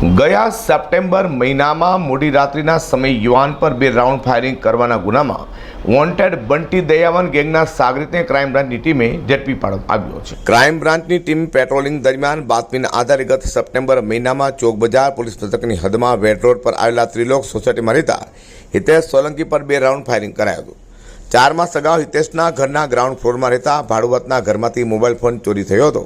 ગયા સપ્ટેમ્બર મહિનામાં મોડી રાત્રિના સમયે યુવાન પર બે રાઉન્ડ ફાયરિંગ કરવાના ગુનામાં વોન્ટેડ બંટી દયાવન ગેંગના સાગરીતને ક્રાઇમ બ્રાન્ચની ટીમે ઝડપી પાડવામાં આવ્યો છે. ક્રાઇમ બ્રાન્ચની ટીમ પેટ્રોલિંગ દરમિયાન બાતમીના આધારે ગત સપ્ટેમ્બર મહિનામાં ચોક બજાર પોલીસ મથકની હદમાં વેટ રોડ પર આવેલા ત્રિલોક સોસાયટીમાં રહેતા હિતેશ સોલંકી પર બે રાઉન્ડ ફાયરિંગ કરાયું હતું. ચાર માસ અગાઉ હિતેશના ઘરના ગ્રાઉન્ડ ફ્લોરમાં રહેતા ભાડુવતના ઘરમાંથી મોબાઈલ ફોન ચોરી થયો હતો.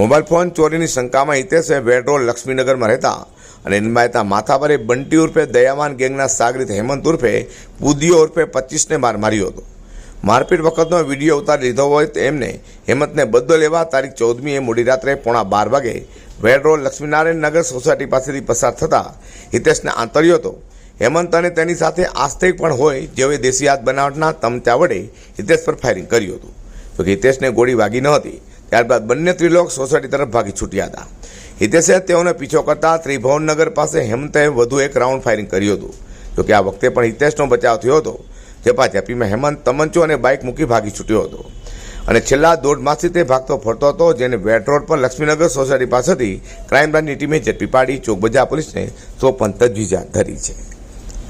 મોબાઈલ ફોન ચોરીની શંકામાં હિતેશે વેડ રોડ લક્ષ્મીનગરમાં રહેતા અને નિમાયતા માથાપરે બંટી ઉર્ફે દયાવાન ગેંગના સાગરીત હેમંત ઉર્ફે પુદીઓ ઉર્ફે પચીસને માર માર્યો હતો. મારપીટ વખતનો વીડિયો ઉતારી લીધો હોય તેમને હેમંતને બદલો લેવા તારીખ ચૌદમીએ મોડી રાત્રે પોણા બાર વાગે વેડ રોડ લક્ષ્મીનારાયણ નગર સોસાયટી પાસેથી પસાર થતાં હિતેશને આંતર્યો હતો. હેમંત અને તેની સાથે આસ્તિક પણ હોય જેઓએ દેશી હાથ બનાવટના તમચા વડે હિતેશ પર ફાયરિંગ કર્યું હતું. જોકે હિતેશને ગોળી વાગી ન હતી, ત્યારબાદ બંને ત્રિલોક સોસાયટી તરફ ભાગી છૂટ્યા હતા. હિતેશે તેઓને પીછો કરતા ત્રિભુવનનગર પાસે હેમંતે વધુ એક રાઉન્ડ ફાયરિંગ કર્યું હતું. જોકે આ વખતે પણ હિતેશનો બચાવ થયો હતો. ઝપાઝપીમાં હેમંત, તમંચો અને બાઇક મૂકી ભાગી છૂટ્યો હતો. અને છેલ્લા દોઢ માસથી તે ભાગતો ફરતો હતો, જેને વેટ રોડ પર લક્ષ્મીનગર સોસાયટી પાસેથી ક્રાઇમ બ્રાન્ચની ટીમે ઝડપી પાડી ચોકબજા પોલીસને સોપન તજવીજ હાથ ધરી છે.